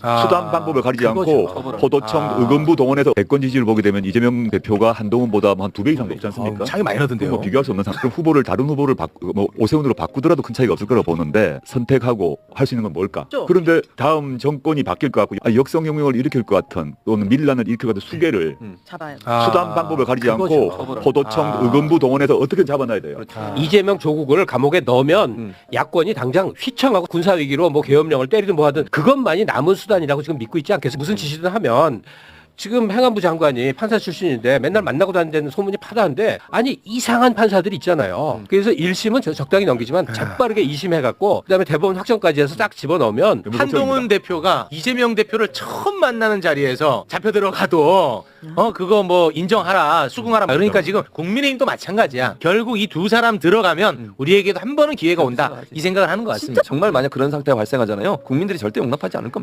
아, 수단 방법을 가리지 그거죠. 않고 포도청 아. 의금부 동원해서 대권 지지를 보게 되면 이재명 대표가 한동훈보다 한 두 배 이상 높지 않습니까? 어, 차이 많이 나던데요. 뭐 비교할 수 없는 상황. 그럼 후보를 다른 후보를 바꾸, 뭐 오세훈으로 바꾸더라도 큰 차이가 없을 거라고 보는데 선택하고 할 수 있는 건 뭘까? 좀. 그런데 다음 정권이 바뀔 것 같고 아, 역성혁명을 일으킬 것 같은 또는 밀란을 일으킬 것 같은 수계를 잡아야 돼. 아, 수단 방법을 가리지 그거죠. 않고 포도청 아. 의금부 동원해서 어떻게 잡아놔야 돼요? 아. 이재명 조국을 감옥에 넣으면 음. 야권이 당장 휘청하고 군사위기로 뭐 계엄령을 때리든 뭐 하든 그것만이 남은 수단이라고 지금 믿고 있지 않겠어요? 무슨 짓이든 하면 지금 행안부 장관이 판사 출신인데 맨날 만나고 다니는 소문이 파다한데 아니 이상한 판사들이 있잖아요. 그래서 1심은 적당히 넘기지만 재빠르게 2심 해갖고 그다음에 대법원 확정까지 해서 싹 집어넣으면 한동훈 대표가 이재명 대표를 처음 만나는 자리에서 잡혀 들어가도 어 그거 뭐 인정하라 수긍하라 그러니까 지금 국민의힘도 마찬가지야 결국 이 두 사람 들어가면 우리에게도 한 번은 기회가 온다 이 생각을 하는 것 같습니다. 정말 만약 그런 상태가 발생하잖아요. 국민들이 절대 용납하지 않을 겁니다.